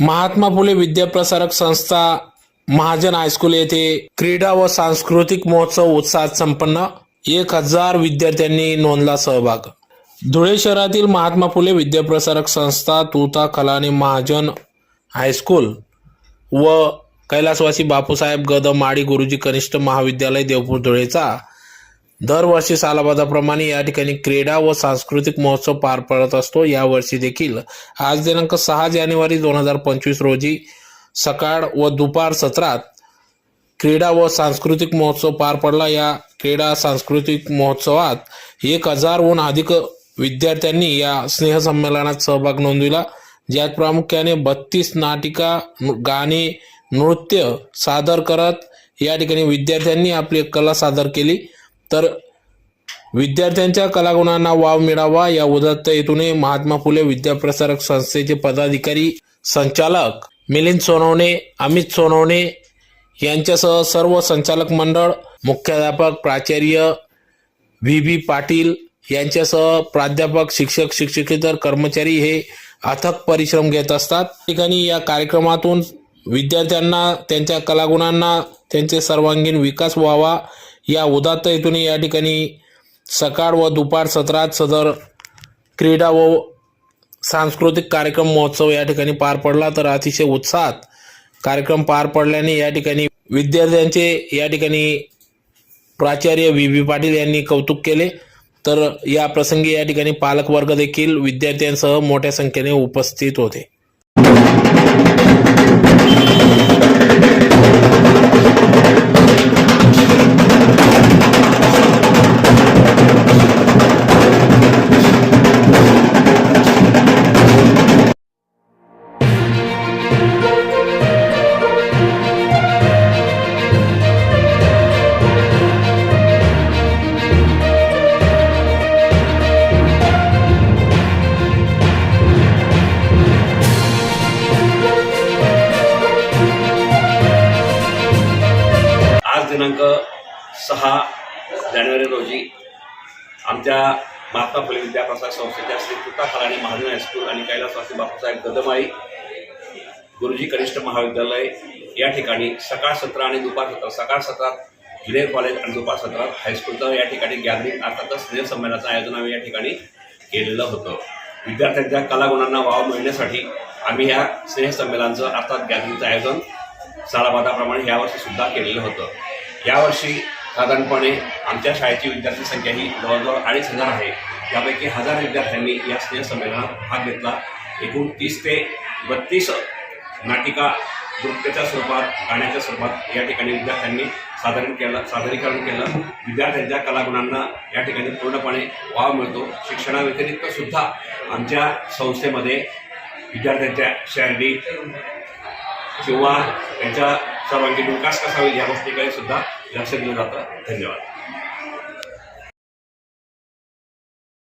महात्मा फुले विद्याप्रसारक संस्था महाजन हायस्कूल येथे क्रीडा व सांस्कृतिक महोत्सव उत्साहात संपन्न. एक हजार विद्यार्थ्यांनी नोंदला सहभाग. धुळे शहरातील महात्मा फुले विद्याप्रसारक संस्था तुता खलानी महाजन हायस्कूल व कैलासवासी बापूसाहेब गद माडी गुरुजी कनिष्ठ महाविद्यालय देवपूर धुळेचा दरवर्षी सालाबादाप्रमाणे या ठिकाणी क्रीडा व सांस्कृतिक महोत्सव पार पडत असतो. यावर्षी देखील आज दिनांक सहा जानेवारी दोन हजार पंचवीस रोजी सकाळ व दुपार सत्रात क्रीडा व सांस्कृतिक महोत्सव पार पडला. या क्रीडा सांस्कृतिक महोत्सवात एक हजारहून अधिक विद्यार्थ्यांनी या स्नेहसंमेलनात सहभाग नोंदविला. ज्यात प्रामुख्याने बत्तीस नाटिका नु- गाणे नृत्य सादर करत या ठिकाणी विद्यार्थ्यांनी आपली कला सादर केली. तर विद्यार्थ्यांच्या कलागुणांना वाव मिळावा या उदत्त हेतूने महात्मा फुले विद्याप्रसारक संस्थेचे पदाधिकारी संचालक मिलिंद सोनवणे अमित सोनवणे यांच्यासह सर्व संचालक मंडळ मुख्याध्यापक प्राचार्य व्ही बी पाटील यांच्यासह प्राध्यापक शिक्षक शिक्षकेतर कर्मचारी हे अथक परिश्रम घेत असतात. ठिकाणी या कार्यक्रमातून विद्यार्थ्यांना त्यांच्या कलागुणांना त्यांचे सर्वांगीण विकास व्हावा या उदात्त हेतूने या ठिकाणी सकाळ व दुपार सत्रात सदर क्रीडा व सांस्कृतिक कार्यक्रम महोत्सव या ठिकाणी पार पडला तर अतिशय उत्साहात कार्यक्रम पार पडल्याने या ठिकाणी विद्यार्थ्यांचे या ठिकाणी प्राचार्य व्ही. बी पाटील यांनी कौतुक केले. तर या प्रसंगी या ठिकाणी पालकवर्ग देखील विद्यार्थ्यांसह मोठ्या संख्येने उपस्थित होते. दिनांक सहा जानेवारी रोजी आमच्या महात्मा फुले विद्याप्रसार संस्थेच्या श्री तुका खलाणी महाजन हायस्कूल आणि कैलासवासी बापूसाहेब गदमाई गुरुजी कनिष्ठ महाविद्यालय या ठिकाणी सकाळ सत्र आणि दुपार सत्र सकाळ सत्रात ज्युनियर कॉलेज आणि दुपार सत्रात हायस्कूलचं या ठिकाणी गॅदरिंग अर्थातच स्नेह संमेलनाचं आयोजन आम्ही या ठिकाणी केलेलं होतं. विद्यार्थ्यांच्या कलागुणांना वाव मिळण्यासाठी आम्ही ह्या स्नेह संमेलनाचं अर्थात गॅदरिंगचं आयोजन सालाबादाप्रमाणे यावर्षी सुद्धा केलेलं होतं. यावर्षी साधारणपणे आमच्या शाळेची विद्यार्थी संख्या ही जवळजवळ अडीच हजार आहे. यापैकी हजार विद्यार्थ्यांनी या स्नेहसंमेलनात भाग घेतला. एकूण तीस ते बत्तीस नाटिका नृत्याच्या स्वरूपात गाण्याच्या स्वरूपात या ठिकाणी विद्यार्थ्यांनी सादरीकरण केलं सादरीकरण केलं. विद्यार्थ्यांच्या कलागुणांना या ठिकाणी पूर्णपणे वाव मिळतो. शिक्षणाव्यतिरिक्त सुद्धा आमच्या संस्थेमध्ये विद्यार्थ्यांच्या शारीरिक किंवा त्यांच्या सर्वांगीण विकास कसा होईल या गोष्टीकडे सुद्धा लक्ष दिलं जातं. धन्यवाद.